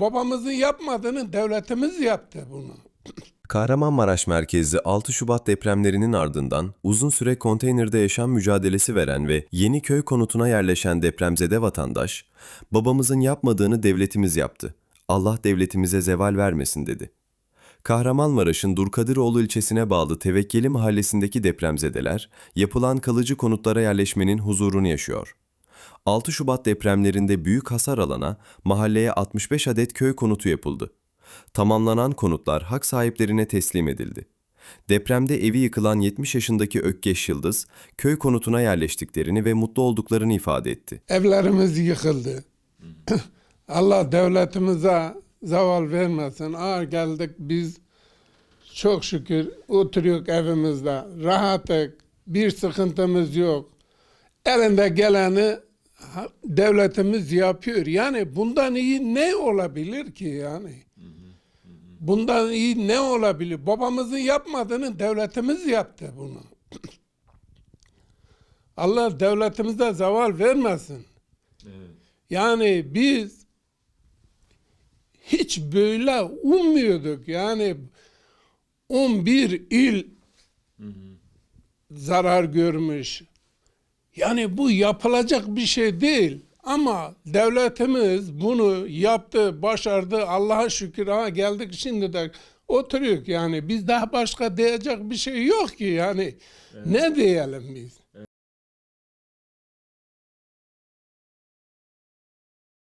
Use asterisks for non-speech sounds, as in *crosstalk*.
Babamızın yapmadığını devletimiz yaptı bunu. Kahramanmaraş merkezli 6 Şubat depremlerinin ardından uzun süre konteynerde yaşam mücadelesi veren ve yeni köy konutuna yerleşen depremzede vatandaş, babamızın yapmadığını devletimiz yaptı. Allah devletimize zeval vermesin dedi. Kahramanmaraş'ın Durkadiroğlu ilçesine bağlı Tevekkeli mahallesindeki depremzedeler, yapılan kalıcı konutlara yerleşmenin huzurunu yaşıyor. 6 Şubat depremlerinde büyük hasar alana mahalleye 65 adet köy konutu yapıldı. Tamamlanan konutlar hak sahiplerine teslim edildi. Depremde evi yıkılan 70 yaşındaki Ökkeş Yıldız, köy konutuna yerleştiklerini ve mutlu olduklarını ifade etti. Evlerimiz yıkıldı. *clears throat* Allah devletimize zaval vermesin. Aa geldik biz çok şükür oturuyoruz evimizde. Rahatlık, bir sıkıntımız yok. Elinde geleni devletimiz yapıyor. Yani bundan iyi ne olabilir ki yani? Bundan iyi ne olabilir? Babamızın yapmadığını devletimiz yaptı bunu. *clears throat* Allah devletimize zaval vermesin. Yani biz hiç böyle ummuyorduk. Yani 11 il zarar görmüş. Yani bu yapılacak bir şey değil. Ama devletimiz bunu yaptı, başardı. Allah'a şükür ha geldik şimdi de oturuyoruz yani. Biz daha başka diyecek bir şey yok ki yani. Ne diyelim biz?